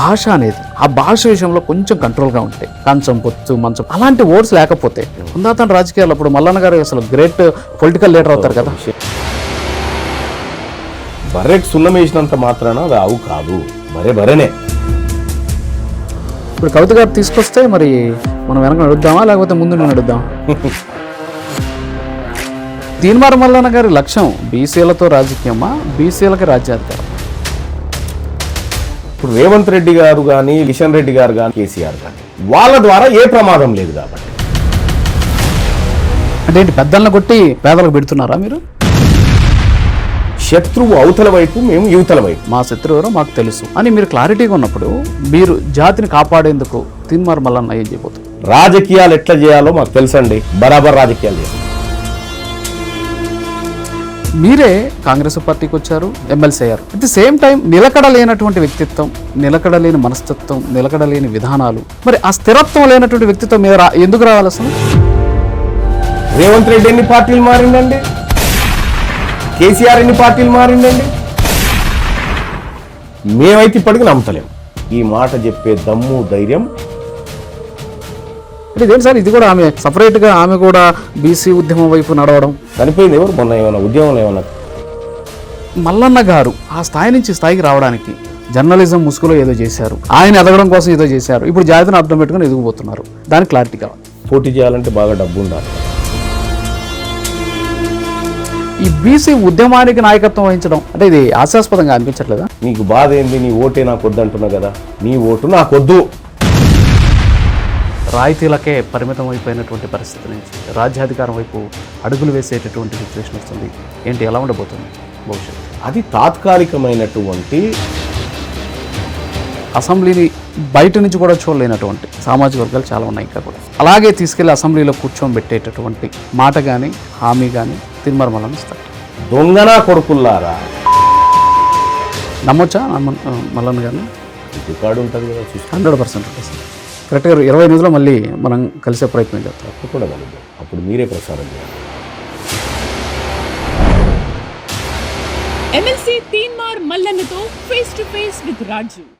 భాష అనేది ఆ భాష విషయంలో కొంచెం కంట్రోల్గా ఉంటే కంచం పొత్తు మంచం అలాంటి ఓట్స్ లేకపోతే ఉందాతన రాజకీయాలు అప్పుడు మల్లన్న గారు అసలు గ్రేట్ పొలిటికల్ లీడర్ అవుతారు కదా. బర్రెకి సున్నం వేసినంత మాత్రాన అది ఆవు కాదు. బరే బరెనే. ఇప్పుడు కవిత గారు తీసుకొస్తే మరి మనం వెనక నడుద్దామా లేకపోతే ముందు నడుద్దాం దీనివారం మల్లన్న గారి లక్ష్యం బీసీలతో రాజకీయమా బీసీలకి రాజ్యాధికారం ఇప్పుడు రేవంత్ రెడ్డి గారు కానీ కిషన్ రెడ్డి గారు కానీ కేసీఆర్ కానీ వాళ్ళ ద్వారా ఏ ప్రమాదం లేదు కాబట్టి. అంటే ఏంటి పెద్దలను కొట్టి పేదలకు పెడుతున్నారా మీరు? శత్రువు అవతల వైపు మేము యువతల వైపు. మా శత్రువు ఎవరో మాకు తెలుసు. అని మీరు క్లారిటీగా ఉన్నప్పుడు మీరు జాతిని కాపాడేందుకు తీన్మార్ మల్లన్న ఏం చేయబోతుంది రాజకీయాలు ఎట్లా చేయాలో మాకు తెలుసండి. బరాబర్ రాజకీయాలు చేస్తాం మీరే కాంగ్రెస్ పార్టీకి వచ్చారు ఎమ్మెల్సీ అయ్యారు. అట్ ది సేమ్ టైం నిలకడ లేనటువంటి వ్యక్తిత్వం నిలకడ లేని మనస్తత్వం నిలకడ లేని విధానాలు మరి ఆ స్థిరత్వం లేనటువంటి వ్యక్తిత్వం మీద రా- ఎందుకు రావాలి రేవంత్ రెడ్డి ఎన్ని పార్టీలు మారిందండి? కేసీఆర్ ఎన్ని పార్టీలు మారిందండి? మేమైతే ఇప్పటికీ నమ్ముతలేం. ఈ మాట చెప్పే దమ్ము ధైర్యం అంటే ఇదేంటి సార్? ఇది కూడా ఆమె సపరేట్గా ఆమె కూడా బీసీ ఉద్యమం వైపు నడవడం. చనిపోయింది ఎవరు? మొన్న ఏమైనా ఉద్యమంలో ఏమైనా మల్లన్న గారు ఆ స్థాయి నుంచి స్థాయికి రావడానికి జర్నలిజం ముసుగులో ఏదో చేశారు. ఆయన ఎదగడం కోసం ఏదో చేశారు. ఇప్పుడు జాతిని అర్థం పెట్టుకుని ఎదిగిపోతున్నారు దానికి క్లారిటీ కావాలి పోటీ చేయాలంటే బాగా డబ్బు ఉండాలి ఈ బీసీ ఉద్యమానికి నాయకత్వం వహించడం అంటే ఇది హాస్యాస్పదంగా అనిపించట్లేదా? నీకు బాధ ఏంది? నీ ఓటే నాకు వద్దు అంటున్నావు కదా. నీ ఓటు నాకు వద్దు రాయితీలకే పరిమితం అయిపోయినటువంటి పరిస్థితి నుంచి రాజ్యాధికారం వైపు అడుగులు వేసేటటువంటి సిచ్యువేషన్ వస్తుంది. ఏంటి? ఎలా ఉండబోతుంది? భవిష్యత్తు. అది తాత్కాలికమైనటువంటి అసెంబ్లీని బయట నుంచి కూడా చూడలేనటువంటి సామాజిక వర్గాలు చాలా ఉన్నాయి ఇంకా కూడా అలాగే తీసుకెళ్ళి అసెంబ్లీలో కూర్చోబెట్టేటటువంటి మాట కానీ హామీ కానీ తిరుమలమలను ఇస్తారు. దొంగనా కొడుకుల్లారా? నమ్మొచ్చా? నమ్మ మల్లన్న గారిని రికార్డు ఉంటుంది కదా హండ్రెడ్ పర్సెంట్ ఉంటుంది కరెక్ట్గా ఇరవై ఎనిమిదిలో మళ్ళీ మనం కలిసే ప్రయత్నం చేస్తాం తప్పకుండా కలుద్దాం అప్పుడు మీరే ప్రసారం చేయాలి. MLC Teenmar మల్లన్నతో face to face with Raju